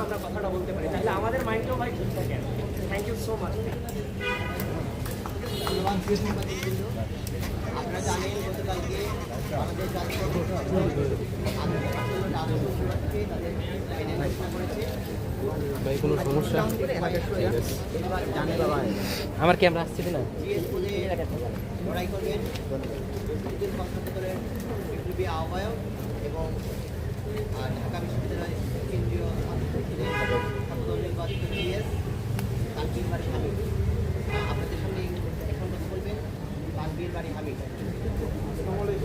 আমরা কথাটা বলতে পারি। তাহলে আমাদের মাইন্ডটাও ভাই ঠিক থাকে থ্যাংক ইউ সো মাচ। আপনারা জানেন গতকালকে আমাদের ভাই কোনো সমস্যা? আমার ক্যামেরা আসছে না জিএস পদে লড়াই করবেন আহ্বায়ক এবং ঢাকা বিশ্ববিদ্যালয় কেন্দ্রীয় আপনাদের সামনে এখন কথা বলবেন তানভীর বাড়ি হামিদ ও সাংবাদিক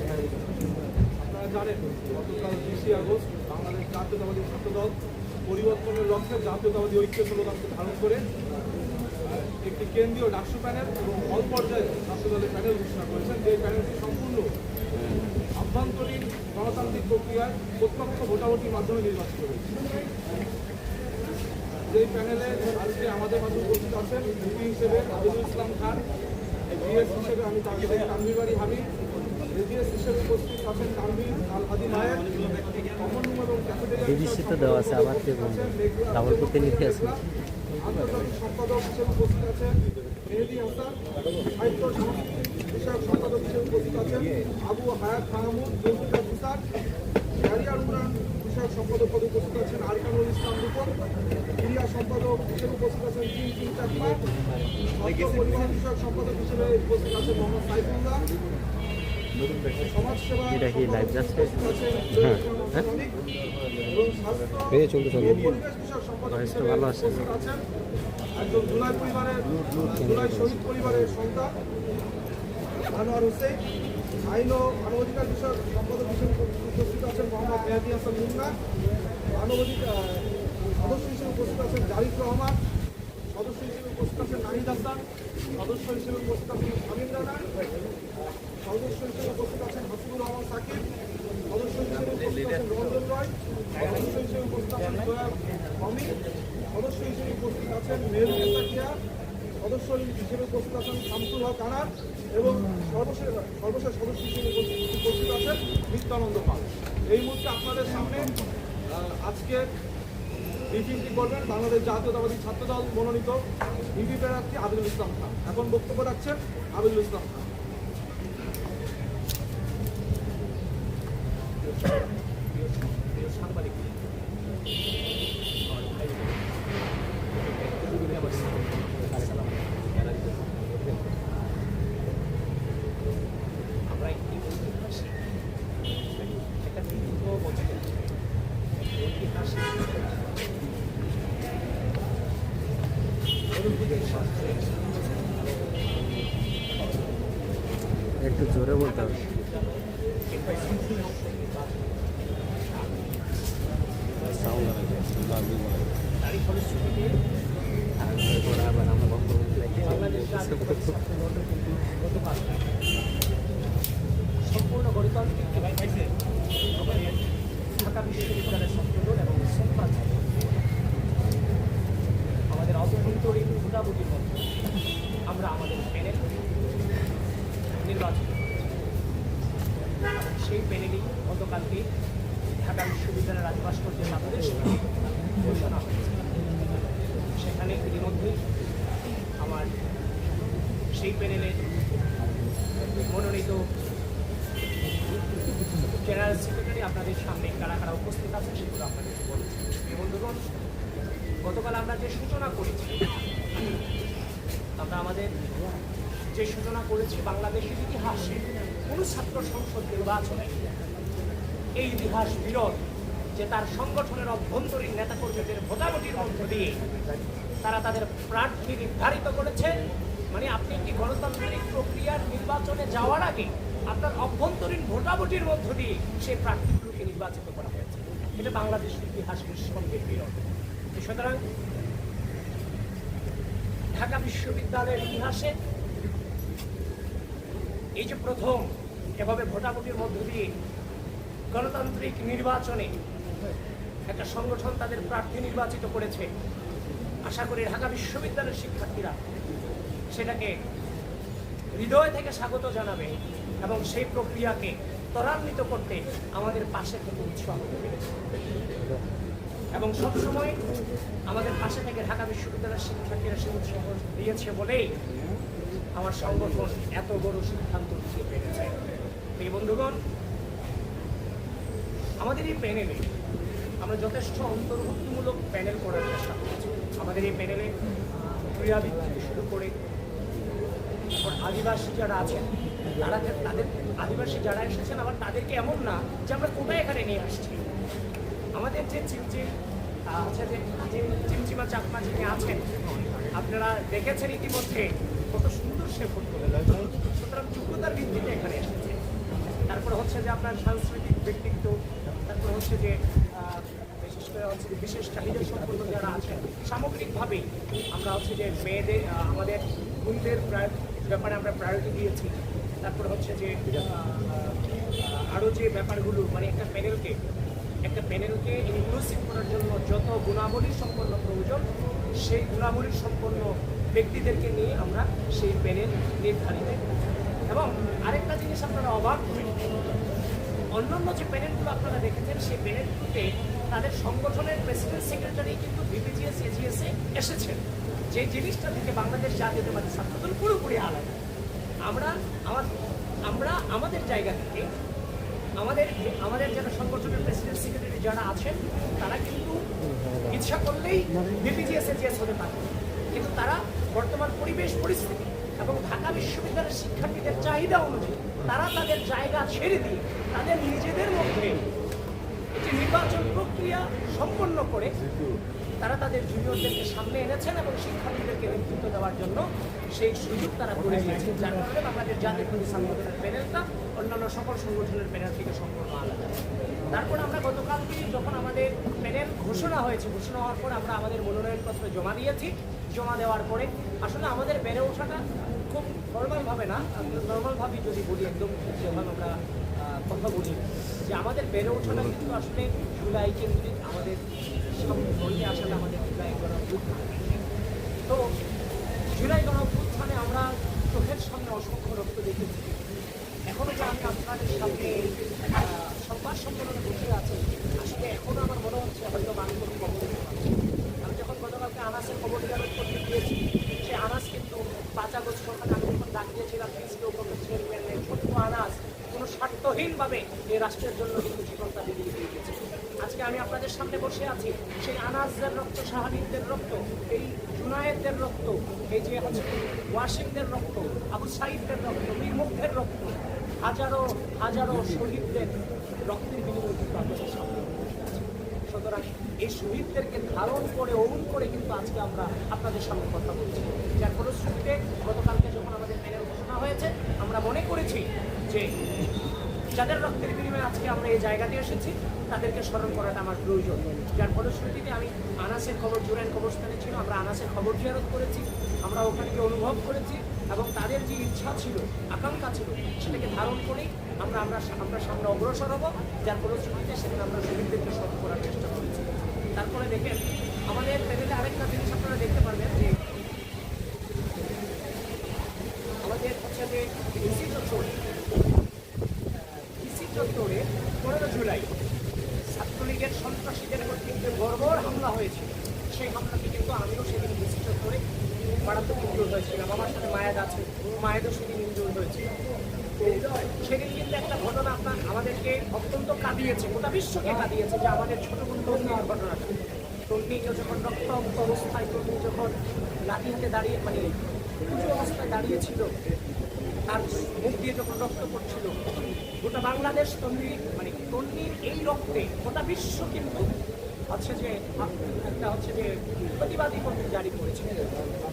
ভাইরা। আপনারা জানেন গতকাল বিশে আগস্ট বাংলাদেশ জাতীয়তাবাদী ছাত্র দল পরিবর্তনের লক্ষ্যে জাতীয়তাবাদী ঐক্য স্লোগানকে ধারণ করে একটি কেন্দ্রীয় ডাকসু প্যানেল এবং অল পর্যায়ে ছাত্র দলের প্যানেল ঘোষণা করেছেন যে প্যানেলটি সম্পূর্ণ আভ্যন্তরীণ গণতান্ত্রিক প্রক্রিয়ায় প্রত্যক্ষ ভোটাভুটির মাধ্যমে নির্বাচিত হয়েছে যেই প্যানেলে আজকে আমাদের মাঝে উপস্থিত আছেন ভিপি হিসেবে আদিলুল ইসলাম খান জিএস হিসেবে আমি তাকে দেখি তানভীর বাড়ি হামিদ এজিএস হিসেবে উপস্থিত আছেন তানভীর আল হাদি নায়েক এবং ক্যাফেটেরিয়া তো দেওয়া আছে, আবার দেখুন। ডাবল প্রতিনিধি আছে। আন্তর্জাতিক সম্পাদক হিসেবে উপস্থিত আছেন মেহেদি হাসান সাহিত্য সংস্কৃতি বিষয়ক সম্পাদক হিসেবে উপস্থিত আছেন আবু হায়াত মাহমুদ জহুর অফিসার ক্যারিয়ার উন্নয়ন বিষয়ক সম্পাদক পদে উপস্থিত আছেন আরিকানুল ইসলাম রূপন ক্রিয়া সম্পাদক হিসেবে উপস্থিত আছেন তিন তিন চাকমা পরিবহন বিষয়ক সম্পাদক হিসেবে উপস্থিত আছেন মোহাম্মদ সাইফুল্লাহ সমাজসেবা এটা কি live যাচ্ছে? হ্যাঁ হ্যাঁ। চলতে চলতে। হিসেবে ভালো আছেন একজন জুলাই পরিবারের জুলাই শহীদ পরিবারের সন্তান আনোয়ার হোসেন আইন ও মানবাধিকার বিষয়ক সম্পাদক হিসেবে উপস্থিত আছেন মোহাম্মদ মেহাদি হাসান মুন্না মানবাধিকার সদস্য হিসেবে উপস্থিত আছেন জারিফ রহমান সদস্য হিসেবে উপস্থিত আছেন নাহিদ হাসান সদস্য হিসেবে উপস্থিত আছেন শামীম রানা সদস্য হিসেবে উপস্থিত আছেন হাসিবুর রহমান সাকিব সদস্য হিসেবে উপস্থিত আছেন রঞ্জন রয় সদস্য হিসেবে উপস্থিত আছেন অমিত সদস্য হিসেবে উপস্থিত আছেন মেহরুল সাকিয়া সদস্য হিসেবে উপস্থিত আছেন শামসুল হক আনার এবং সর্বশেষ সর্বশেষ সদস্য হিসেবে উপস্থিত আছেন নিত্যানন্দ পাল। এই মুহূর্তে আপনাদের সামনে আজকে ব্রিফিংটি করবেন বাংলাদেশ জাতীয়তাবাদী ছাত্রদল মনোনীত বিপি প্রার্থী আবিদুল ইসলাম খান। এখন বক্তব্য রাখছেন আবিদুল ইসলাম খান সাংবাদিক আমরা একটি ঐতিহাসিক একটা দীর্ঘ বছর ঐতিহাসিক একটু জোরে বলতে হবে। আমাদের অভ্যন্তরীণ ভোটাভুটির মধ্যে আমরা আমাদের প্যানেল নির্বাচিত করেছি। এবং সেই প্যানেলই গতকালকে ঢাকা ভাস্কর্যের বাংলাদেশ ঘোষণা হয়েছে সেখানে ইতিমধ্যেই আমার সেই প্যানেলের মনোনীত জেনারেল সেক্রেটারি আপনাদের সামনে কারা কারা উপস্থিত আছে সেগুলো আপনাদের বলেছি বন্ধুগণ, গতকাল আমরা যে সূচনা করেছি, আমরা আমাদের যে সূচনা করেছি বাংলাদেশের ইতিহাসে, কোনো ছাত্র সংসদ নির্বাচনে এই ইতিহাস বিরল। যে তার সংগঠনের অভ্যন্তরীণ নেতাকর্মীদের ভোটাভুটির মধ্য দিয়ে তারা তাদের প্রার্থী নির্ধারিত করেছে। মানে আপনি একটি গণতান্ত্রিক প্রক্রিয়ার নির্বাচনে যাওয়ার আগে আপনার অভ্যন্তরীণ ভোটাভুটির মধ্য দিয়ে সেই প্রার্থীগুলোকে নির্বাচিত করা হয়েছে? এটা বাংলাদেশের ইতিহাস সঙ্গে বিরল। সুতরাং ঢাকা বিশ্ববিদ্যালয়ের ইতিহাসে এই যে প্রথম এভাবে ভোটাভুটির মধ্য দিয়ে গণতান্ত্রিক নির্বাচনে একটা সংগঠন তাদের প্রার্থী নির্বাচিত করেছে। আশা করি ঢাকা বিশ্ববিদ্যালয়ের শিক্ষার্থীরা সেটাকে হৃদয় থেকে স্বাগত জানাবে এবং সেই প্রক্রিয়াকে ত্বরান্বিত করতে আমাদের পাশে থেকে উৎসাহ এবং সবসময় আমাদের পাশে থেকে ঢাকা বিশ্ববিদ্যালয়ের শিক্ষার্থীরা সে উৎসাহ দিয়েছে বলেই আমার সংগঠন এত বড় সিদ্ধান্ত নিতে পেরেছে। এই বন্ধুগণ, আমাদের এই প্যানেলে আমরা যথেষ্ট অন্তর্ভুক্তিমূলক প্যানেল করার চেষ্টা করেছি। আমাদের এই প্যানেলে ক্রীড়াবিদ থেকে শুরু করে আদিবাসী যারা আছেন তারা তাদের আদিবাসী যারা এসেছেন আবার তাদেরকে এমন না যে আমরা কোথায় এখানে নিয়ে আসছি। আমাদের যে চিমচিম আহ, হচ্ছে যে চিমচিমা চাকমা যিনি আছেন আপনারা দেখেছেন ইতিমধ্যে কত সুন্দর সে ফুটবল সুতরাং যোগ্যতার ভিত্তিতে এখানে এসেছে। তারপর হচ্ছে যে আপনার সাংস্কৃতিক ব্যক্তিত্ব তারপর হচ্ছে যে হচ্ছে বিশেষ চাহিদা সম্পন্ন যারা আছেন সামগ্রিকভাবেই আমরা হচ্ছে যে মেয়েদের আমাদের বোনদের ব্যাপারে আমরা প্রায়োরিটি দিয়েছি। তারপর হচ্ছে যে আরও যে ব্যাপারগুলো মানে একটা প্যানেলকে একটা প্যানেলকে ইনক্লুসিভ করার জন্য যত গুণাবলী সম্পন্ন প্রয়োজন, সেই গুণাবলী সম্পন্ন ব্যক্তিদেরকে নিয়ে আমরা সেই প্যানেল নির্ধারিত। এবং আরেকটা জিনিস আপনারা অবাক হবেন অন্যান্য যে প্যানেলগুলো আপনারা দেখেছেন, সেই প্যানেলগুলোতে তাদের সংগঠনের প্রেসিডেন্ট সেক্রেটারি কিন্তু বিপিজিএস এজিএসে এসেছেন। যে জিনিসটা থেকে বাংলাদেশ জাতীয়তাবাদী ছাত্রদল পুরোপুরি আলাদা। আমরা আমার আমরা আমাদের জায়গা থেকে আমাদের আমাদের যারা সংগঠনের প্রেসিডেন্ট সেক্রেটারি যারা আছেন, তারা কিন্তু ইচ্ছা করলেই বিপিজিএস এজিএস হতে পারে। কিন্তু তারা বর্তমান পরিবেশ পরিস্থিতি এবং ঢাকা বিশ্ববিদ্যালয়ের শিক্ষার্থীদের চাহিদা অনুযায়ী তারা তাদের জায়গা ছেড়ে দিয়ে তাদের নিজেদের মধ্যে নির্বাচন প্রক্রিয়া সম্পন্ন করে তারা তাদের জুনিয়রদেরকে সামনে এনেছেন এবং শিক্ষার্থীদেরকে নেতৃত্ব দেওয়ার জন্য সেই সুযোগ তারা করে দিয়েছেন। যার কারণে বাংলাদেশ জাতীয় সংগঠনের প্যানেলটা অন্যান্য সকল সংগঠনের প্যানেল থেকে সম্পূর্ণ আলাদা। তারপর আমরা গতকালকে যখন আমাদের প্যানেল ঘোষণা হয়েছে, ঘোষণা হওয়ার পর আমরা আমাদের মনোনয়নপত্র জমা দিয়েছি। জমা দেওয়ার পরে আসলে আমাদের বেড়ে ওঠাটা খুব নর্মালভাবে না নর্মালভাবেই যদি বলি, একদম যেভাবে আমরা কথা বলি। যে আমাদের বেড়ে ওঠাটা কিন্তু আসলে জুলাই কেন্দ্রিক আমাদের সামনে বলতে আসলে আমাদের জুলাই গণঅভ্যুত্থান। তো জুলাই গণঅভ্যুত্থানে আমরা চোখের সামনে অসংখ্য রক্ত দেখেছি। এখনও যে আমি আপনাদের সামনে সংবাদ সম্মেলনে বসে আছি, আসলে এখনও আমার মনে হচ্ছে হয়তো আমি কোনো খবর দিতে পারছি না। আমি যখন গতকালকে আনাসের খবর দেওয়ার করতে গিয়েছি সে আনাস কিন্তু পাঁচ আগস্ট সরকার আমি যখন ডাক দিয়েছিলাম পিএসকে উপর চেয়ারম্যানের ছোট্ট আনাস কোনো স্বার্থহীনভাবে এই রাষ্ট্রের জন্য কিন্তু জীবনটা দিয়ে দিয়ে গেছে আজকে আমি আপনাদের সামনে বসে আছি, সেই আনাজদের রক্ত শাহাদিনদের রক্ত, এই জুনায়েদদের রক্ত, এই যে হচ্ছে ওয়াসিমদের রক্ত, আবু সাইদদের রক্ত বীর মুগ্ধের রক্ত, হাজারো হাজারো শহীদদের রক্তের বিনিময়ে কিন্তু আপনাদের সামনে। সুতরাং এই শহীদদেরকে ধারণ করে অরুণ করে কিন্তু আজকে আমরা আপনাদের সামনে কথা বলছি যার ফলশ্রুতিতে গতকালকে যখন আমাদের প্যানেল ঘোষণা হয়েছে, আমরা মনে করেছি যে যাদের রক্তের বিনিময়ে আজকে আমরা এই জায়গাতে এসেছি, তাদেরকে স্মরণ করাটা আমার প্রয়োজন যার ফলশ্রুতিতে আমি আনাসের খবর, জুরাইন কবরস্থানে ছিল, আমরা আনাসের খবর জিয়ারত করেছি, আমরা ওখানে অনুভব করেছি, এবং তাদের যে ইচ্ছা ছিল, আকাঙ্ক্ষা ছিল, সেটাকে ধারণ করেই আমরা আমরা আমরা সামনে অগ্রসর হব। যার ফলশ্রুতিতে সেদিন আমরা শহীদদেরকে স্মরণ করার চেষ্টা করেছি। তারপরে দেখেন, আমাদের প্যানেলে আরেকটা জিনিস আপনারা দেখতে পারবেন যে আমাদের হচ্ছে যে ইসি চত্বরে ইসি চত্বরে পনেরো জুলাই ছাত্রলীগের সন্ত্রাসীদের কর্তৃত্বে বর্বর হামলা হয়েছিল। সেই হামলাতে কিন্তু আমিও সেদিন ইসি চত্বরে মারাত্মক ইনজুর হয়েছিলাম। আমার সাথে মায়েদ আছে মায়েদও সেদিন ইনজুর হয়েছিল। সেদিন কিন্তু একটা ঘটনা আপনার আমাদেরকে অত্যন্ত কাঁদিয়েছে, গোটা বিশ্বকে কাঁদিয়েছে যে আমাদের ছোট বোন তন্নির ঘটনাটা। তন্নিকে যখন রক্তাক্ত অবস্থায়, তন্নি যখন লাঠি দাঁড়িয়ে মানে উঁচু অবস্থায় দাঁড়িয়েছিল, তার মুখ দিয়ে যখন রক্ত পড়ছিল, গোটা বাংলাদেশ তন্নি মানে তন্নির এই রক্তে গোটা বিশ্ব কিন্তু হচ্ছে যে, একটা হচ্ছে যে প্রতিবাদী পত্র জারি করেছে।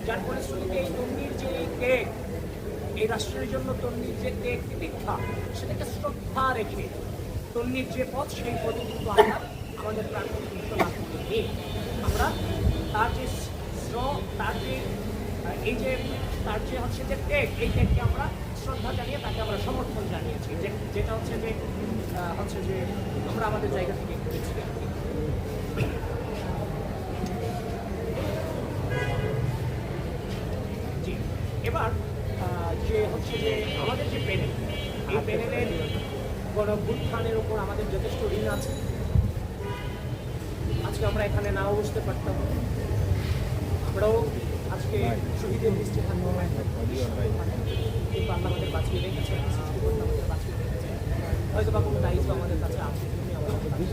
যার ফলশ্রুতিতে এই তন্নির যে কেক এই রাষ্ট্রের জন্য তন্নির যে ত্যাগ তিতিক্ষা, সেটাকে শ্রদ্ধা রেখে তন্নির যে পথ, সেই পথে কিন্তু আমরা আমাদের প্রাণপণ মুক্ত লাভ করি। আমরা তার যে শ্র, তার যে, এই যে, তার যে হচ্ছে যে ত্যাগ, এই ত্যাগকে আমরা শ্রদ্ধা জানিয়ে তাকে আমরা সমর্থন জানিয়েছি। যে যেটা হচ্ছে যে হচ্ছে যে আমরা আমাদের জায়গা থেকে করেছি আর কি। জি। এবার যে হচ্ছে যে আমাদের যে প্যানেল এই প্যানেলের গণভ্যুত্থানের উপর আমাদের যথেষ্ট ঋণ আছে। আজকে আজকে আমরা এখানে নাও বসতে পারতাম। আমরাও আজকে শহীদের দৃষ্টি থাকব কিন্তু আল্লাহ আমাদের বাঁচিয়ে রেখেছে সৃষ্টিকর্তা আমাদের বাঁচিয়ে রেখেছে হয়তো বা কোনো দায়িত্ব আমাদের কাছে আছে করি।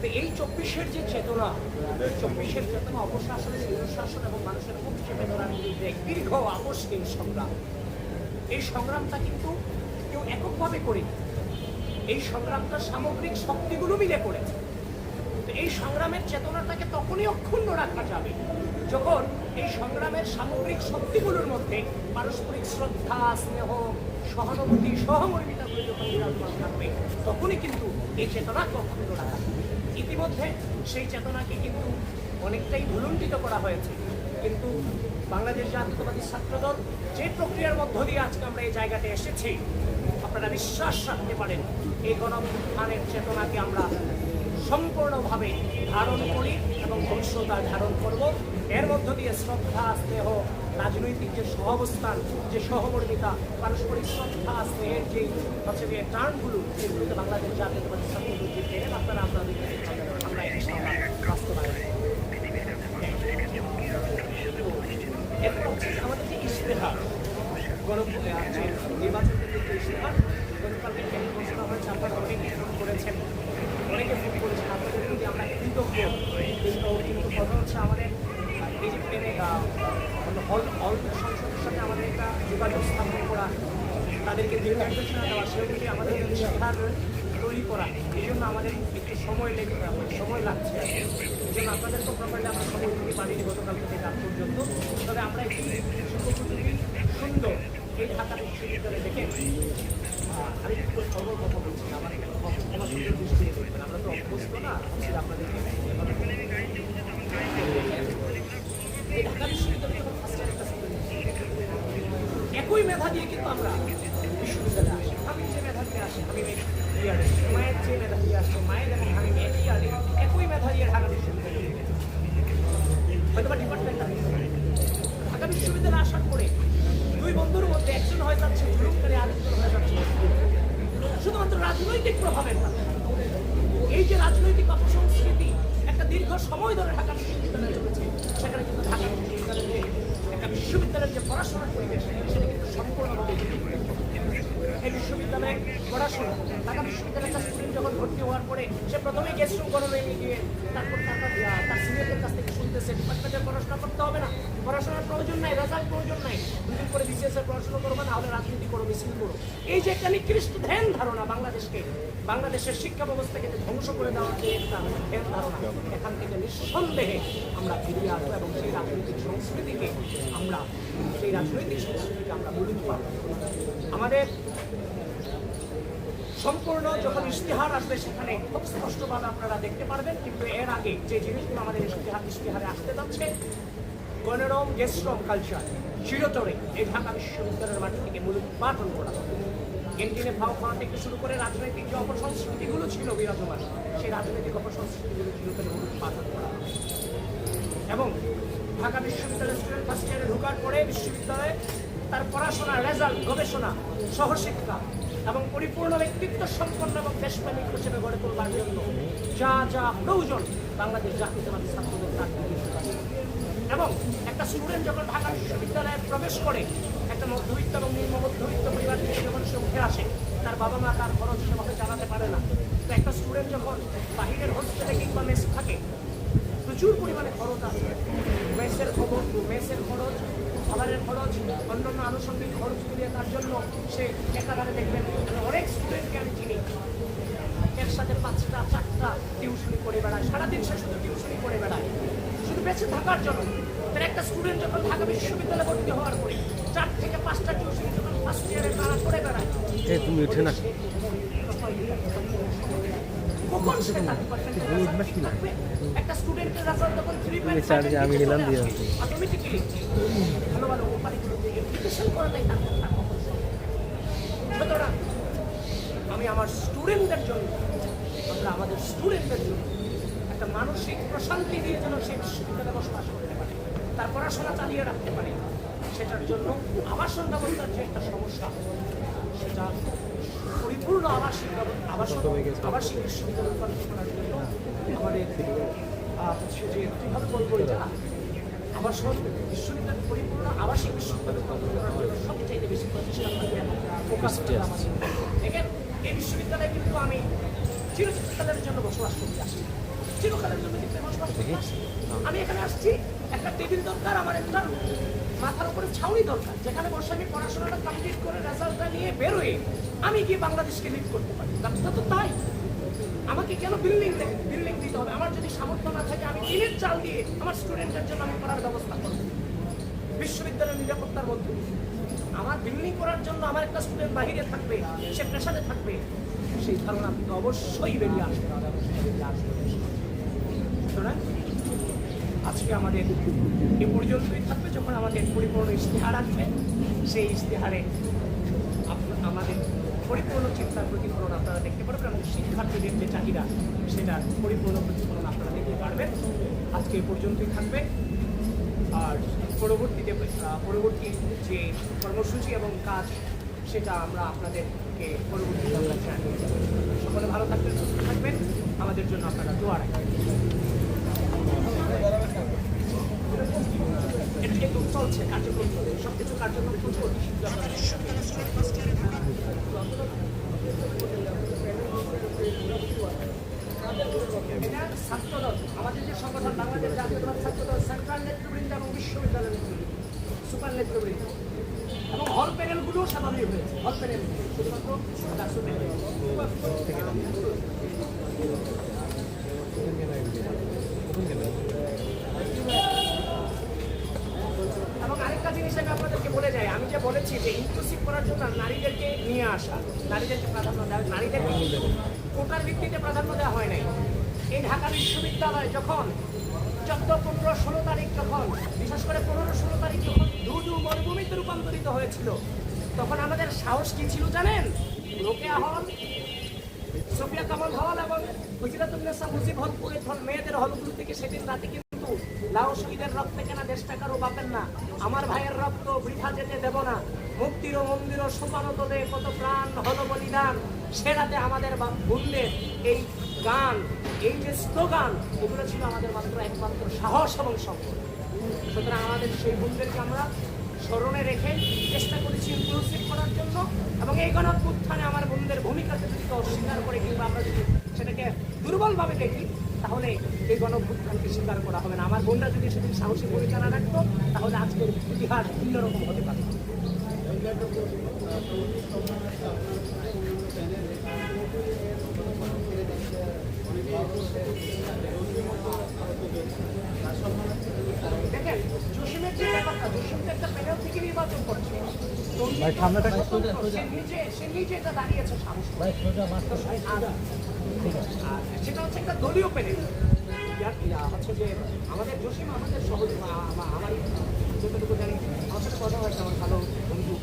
তো এই চব্বিশের যে চেতনা, চব্বিশের চেতনা অপশাসন শাসন এবং মানুষের ধরার বিরুদ্ধে এক দীর্ঘ আপসহীন সংগ্রাম, এই সংগ্রামটা কিন্তু কেউ এককভাবে করেনি। এই সংগ্রামটা সামগ্রিক শক্তিগুলো মিলে করেছে। তো এই সংগ্রামের চেতনাটাকে তখনই অক্ষুণ্ণ রাখা যাবে, যখন এই সংগ্রামের সামগ্রিক শক্তিগুলোর মধ্যে পারস্পরিক শ্রদ্ধা, স্নেহ, সহানুভূতি সহমর্মিতাগুলো যখন বিরাজমান থাকবে। তখনই কিন্তু এই চেতনা অক্ষুণ্ণ রাখা। ইতিমধ্যে সেই চেতনাকে কিন্তু অনেকটাই ভুলুণ্ঠিত করা হয়েছে। কিন্তু বাংলাদেশ জাতীয়তাবাদী ছাত্রদল, যে প্রক্রিয়ার মধ্য দিয়ে আজকে আমরা এই জায়গাতে এসেছি, আপনারা বিশ্বাস রাখতে পারেন, এই গণভ্যুত্থানের চেতনাকে আমরা সম্পূর্ণভাবে ধারণ করি এবং ভবিষ্যৎ আর ধারণ করব। এর মধ্য দিয়ে শ্রদ্ধা, স্নেহ, রাজনৈতিক যে সহাবস্থান, যে সহমর্মিতা, পারস্পরিক শ্রদ্ধা, স্নেহের যে হচ্ছে যে টার্নগুলো সেগুলোকে বাংলাদেশ জাতীয়তাবাদী ছাত্রদল যে পেলেন আপনারা আপনাদের আমরা ইনশাআল্লাহ বাস্তবায়ন করব। এরপর হচ্ছে আমাদের যে ইশতেহার গণ আছে নির্বাচন কেন্দ্রিক যে ইশতেহার গতকালকে কেন ঘোষণা হয়েছে আপনারা অনেকে ফোন করেছেন অনেকে ফোন করেছেন আপনাদের প্রতি আমরা কৃতজ্ঞ কিন্তু কিন্তু কথা হচ্ছে আমাদের এই যে প্লেনে হল হল সংসদের সাথে আমাদের একটা যোগাযোগ স্থাপন করা তাদেরকে যে নির্দেশনা দেওয়া সেগুলি আমাদের ইশতেহার তৈরি করা এই জন্য আমাদের একটু সময় লেগে সময় লাগছে আর কি। এই জন্য আপনাদেরকেও প্রপারলি আমরা সময় দিতে পারিনি গতকাল থেকে রাত পর্যন্ত তবে আমরা একটি সুন্দর সুন্দর এই ঢাকা বিশ্ববিদ্যালয়ে দেখে আহ, আমি একটু খবর কথা বলছি না, আমার তো অভ্যস্ত না আপনাদেরকে এভাবে বলে। এই ঢাকা বিশ্ববিদ্যালয়ে যখন ফার্স্ট ইয়ার একটা student একই মেধা দিয়ে কিন্তু আমরা বিশ্ববিদ্যালয়ে আসি আমি যে মেধা দিয়ে আসি আমি ইয়ারে মায়ের যে মেধা দিয়ে আসছে মায়ের এবং আমি এক ইয়ারে একই মেধা দিয়ে ঢাকা বিশ্ববিদ্যালয়ে গেছি। হয়তো বা ডিপার্টমেন্ট ঢাকা বিশ্ববিদ্যালয়ে আসার পরে দুই বন্ধুর মধ্যে একজন হয়ে যাচ্ছে জুলুমকারী আরেকজন হয়ে যাচ্ছে শুধুমাত্র রাজনৈতিক প্রভাবের কারণে এই যে রাজনৈতিক সংস্কৃতি একটা দীর্ঘ সময় ধরে ঢাকা বিশ্ববিদ্যালয়ে চলেছে, সেখানে কিন্তু ঢাকা বিশ্ববিদ্যালয়ে একটা বিশ্ববিদ্যালয়ের যে পড়াশোনার পরিবেশ, সেটা কিন্তু সম্পূর্ণভাবে এই বিশ্ববিদ্যালয়ে পড়াশোনা, ঢাকা বিশ্ববিদ্যালয়ের একটা স্টুডেন্ট যখন ভর্তি হওয়ার পরে সে প্রথমে গেস্ট রুম নিয়ে গিয়ে তারপর তার তার সিনিয়রদের কাছ থেকে শুনতেছে ডিপার্টমেন্টের পড়াশোনা করতে হবে না। পড়াশোনার প্রয়োজন নাই, রেজাল্ট প্রয়োজন নাই। দুদিন করে বিসিএস এর পড়াশোনা করবে না হলে রাজনীতি করো, মিছিল করো। এই যে একটা নিকৃষ্ট ধ্যান ধারণা বাংলাদেশকে, বাংলাদেশের শিক্ষা ব্যবস্থাকে ধ্বংস করে দেওয়ার যে একটা ধ্যান ধারণা, এখান থেকে নিঃসন্দেহে আমরা ফিরিয়ে আসব এবং সেই রাজনৈতিক সংস্কৃতিকে আমরা, সেই রাজনৈতিক সংস্কৃতিকে আমরা পাবো। আমাদের সম্পূর্ণ যখন ইশতেহার আসবে সেখানে খুব স্পষ্টভাবে আপনারা দেখতে পারবেন, কিন্তু এর আগে যে জিনিসগুলো আমাদের ইশতেহার, ইশতেহারে আসতে যাচ্ছে গণরম গেস্টরম কালচার চিরতরে এই ঢাকা বিশ্ববিদ্যালয়ের মাটি থেকে মূলত পাঠন করা। ক্যান্টিনে ভাও খাওয়া থেকে শুরু করে রাজনৈতিক যে অপসংস্কৃতিগুলো ছিল বিরাজমান, সেই রাজনৈতিক অপসংস্কৃতিগুলো চিরতরে মূলত পাঠন করা এবং ঢাকা বিশ্ববিদ্যালয়ের স্টুডেন্ট ফার্স্ট ইয়ারে ঢোকার পরে বিশ্ববিদ্যালয়ে তার পড়াশোনা রেজাল্ট গবেষণা, সহশিক্ষা এবং পরিপূর্ণ ব্যক্তিত্ব সম্পন্ন এবং দেশপ্রেমিক হিসেবে গড়ে তোলবার জন্য যা যা প্রয়োজন বাংলাদেশ জাতীয়তাবাদী ছাত্রদের তার নির্দেশিত এবং একটা স্টুডেন্ট যখন ঢাকা বিশ্ববিদ্যালয়ে প্রবেশ করে, একটা মধ্যবিত্ত এবং নিম্ন মধ্যবিত্ত পরিবার থেকে যখন সে উঠে আসে, তার বাবা মা তার খরচ সেভাবে জানাতে পারে না। তো একটা স্টুডেন্ট যখন বাহিরের হোস্টেলে কিংবা মেস থাকে, প্রচুর পরিমাণে খরচ আছে। মেসের খবর, মেসের খরচ খাবারের খরচ অন্যান্য আনুষঙ্গিক খরচ মিলিয়ে তার জন্য সে একাধারে দেখবেন। অনেক স্টুডেন্টকে আমি চিনি। একসাথে পাঁচটা চারটা টিউশনি করে বেড়ায়। সারাদিন সে শুধু টিউশনি করে বেড়ায়। শুধু বেঁচে থাকার জন্য। তার একটা স্টুডেন্ট যখন ঢাকা বিশ্ববিদ্যালয়ে ভর্তি হওয়ার পরে চার থেকে পাঁচটা টিউশনি যখন ফার্স্ট ইয়ারে তারা করে বেড়ায়। তুমি উঠে না। একটা স্টুডেন্টের রেজাল্ট যখন থ্রি চার্জে আমি নিলাম দিয়ে দিচ্ছি। ভালো ভালো তার সুতরাং আমি আমার স্টুডেন্টদের জন্য আমরা আমাদের স্টুডেন্টদের জন্য একটা মানসিক প্রশান্তি দিয়ে যেন সেই বিশ্ববিদ্যালয়ে বসবাস করতে পারে তার পড়াশোনা চালিয়ে রাখতে পারে সেটার জন্য আবাসন ব্যবস্থার যে একটা সমস্যা সেটা পরিপূর্ণ আবাসিক আবাসিক বিশ্ববিদ্যালয় করার জন্য আমাদের যে কীভাবে বলব এটা আবাসন বিশ্ববিদ্যালয় পরিপূর্ণ আবাসিক বিশ্ববিদ্যালয় করার জন্য সবচেয়ে বেশি প্রচেষ্টা দেখেন এই বিশ্ববিদ্যালয়ে কিন্তু আমি চিরচিরকালের জন্য বসবাস করতে আসি। চিরকালের জন্য কিন্তু বসবাস করতে আসি। আমি এখানে আসছি একটা টেবিল দরকার আমার একটা মাথার উপরে ছাউনি দরকার যেখানে বসে আমি পড়াশোনাটা কমপ্লিট করে রেজাল্টটা নিয়ে বেরোয় আমি গিয়ে বাংলাদেশকে লিড করতে পারি। ব্যাপারটা তো তাই। আমাকে কেন বিল্ডিং বিল্ডিং দিতে হবে? আমার যদি সামর্থ্য না থাকে, আমি টিনের চাল দিয়ে আমার স্টুডেন্টের জন্য আমি পড়ার ব্যবস্থা করব। বিশ্ববিদ্যালয়ের নিরাপত্তার মধ্যে। আমার বিল্ডিং করার জন্য আমার একটা স্টুডেন্ট বাহিরে থাকবে, সে প্রেশারে থাকবে, সেই ধারণা কিন্তু অবশ্যই বেরিয়ে আসবে। আজকে আমাদের এ পর্যন্তই থাকবে। যখন আমাদের পরিপূর্ণ ইশতেহার আসবে, সেই ইশতেহারে আমাদের পরিপূর্ণ চিন্তার প্রতিফলন আপনারা দেখতে পারবেন এবং শিক্ষার্থীদের যে চাহিদা, সেটার পরিপূর্ণ প্রতিফলন আপনারা দেখতে পারবেন। আজকে পর্যন্তই থাকবে। আর পরবর্তীতে পরবর্তী যে কর্মসূচি এবং কাজ, সেটা আমরা আপনাদেরকে পরবর্তী আমরা। সকলে ভালো থাকবেন, সুস্থ থাকবেন। আমাদের জন্য আপনারা দোয়া রাখবেন। চলছে, কার্যক্রম চলছে সব কিছু কার্যক্রম চলছে। এটা ছাত্রদল আমাদের যে সংগঠন বাংলাদেশ জাতীয়তাবাদ ছাত্রদল, সেন্ট্রাল নেতৃবৃন্দ এবং বিশ্ববিদ্যালয়ের নেতৃবৃন্দ, সুপার নেতৃবৃন্দ, এবং হল প্যানেলগুলোও স্বাভাবিক হয়েছে, হল প্যানেল। শুধুমাত্র ডাকসু প্যানেল এবং আরেকটা জিনিস আমি আপনাদেরকে বলে যাই আমি যে বলেছি যে ইনক্লুসিভ করার জন্য নারীদেরকে নিয়ে আসা, নারীদেরকে প্রাধান্য দেওয়া নারীদেরকে কিন্তু কোটার ভিত্তিতে প্রাধান্য দেওয়া হয় নাই। এই ঢাকা বিশ্ববিদ্যালয় যখন চোদ্দ, পনেরো, ষোলো তারিখ যখন, বিশেষ করে পনেরো, ষোলো তারিখ যখন ধুধু মরুভূমিতে রূপান্তরিত হয়েছিল, তখন আমাদের সাহস কি ছিল জানেন? রোকেয়া হল, সোফিয়া কামাল হল এবং গুজরাতুল্লাহ মুজিব হল মেয়েদের হলগুলো থেকে সেদিন রাতে লাও শহীদের রক্তে কেনা দেশ টাকারও পাবেন না। আমার ভাইয়ের রক্ত বৃথা যেতে দেব না। মুক্তির ও মন্দির ও সোপানো কত প্রাণ হলো বলিদান। সে রাতে আমাদের বোনদের এই গান, এই যে স্লোগান, এগুলো ছিল আমাদের মাত্র একমাত্র সাহস এবং সম্পদ। সুতরাং আমাদের সেই বোনদেরকে আমরা স্মরণে রেখে চেষ্টা করেছি ইনক্লুসিভ করার জন্য এবং এই গণপুত্থানে আমার বোনদের ভূমিকাকে যদি অস্বীকার করে কিংবা আমরা যদি সেটাকে দুর্বলভাবে দেখি তাহলে এই গণপুত্থানকে স্বীকার করা হবে না। আমার বোনরা যদি সেদিন সাহসী ভূমিকা না রাখতো তাহলে আজকের ইতিহাস ভিন্ন রকম হতে পারত। দেখেন জসিমের যে ব্যাপারটা জসিম তো একটা প্যানেল থেকে নির্বাচন করছে। ভাই সামনেটা সে নিজে সে নিজে এটা দাঁড়িয়েছে সাহস। সেটা হচ্ছে একটা দলীয় প্যানেল হচ্ছে যে আমাদের জসিম আমাদের সহজ আমার যতটুকু জানি আমার সাথে কথা হয়েছে আমার ভালো বন্ধু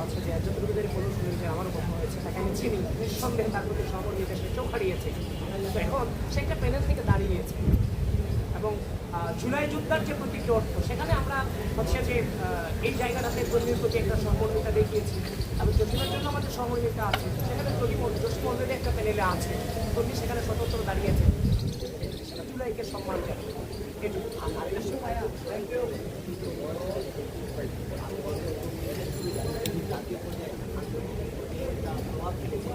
হচ্ছে যে যতটুকু জানি বলুন শুনি যে আমারও কথা হয়েছে তাকে আমি চিনি নিঃসন্দেহে তার প্রতি সহমর্মিতা সে চোখ হারিয়েছে তো এখন সে প্যানেল থেকে দাঁড়িয়েছে এবং জুলাই যুদ্ধার যে প্রতীকী অর্থ, সেখানে আমরা হচ্ছে যে এই জায়গাটাতে কর্মীর প্রতি একটা সহমর্মিতা দেখিয়েছি। এবং প্রতিমার জন্য আমাদের সহমর্মিতা আছে। সেখানে জসিম জসিম অলরেডি একটা প্যানেলে আছে। কর্মী সেখানে স্বতন্ত্র দাঁড়িয়েছে জুলাইকে সম্মান দেয় এটুকু। আর আরেকটা সময় থ্যাংক ইউ প্লিজ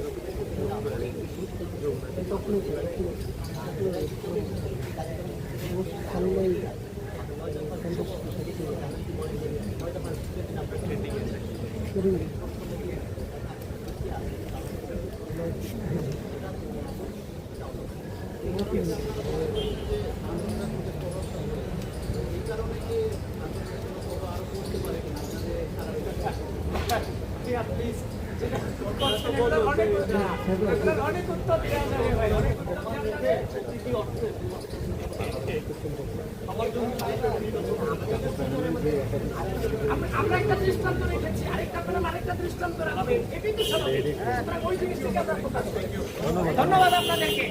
অনেক উত্তর দেওয়া যাবে ভাই অনেক উত্তর দেওয়া যাবে প্রতীকী অর্থ আমরা- একটা দৃষ্টান্ত রেখেছি আরেকটা আপনারা আরেকটা দৃষ্টান্ত রাখবেন ধন্যবাদ আপনাদেরকে।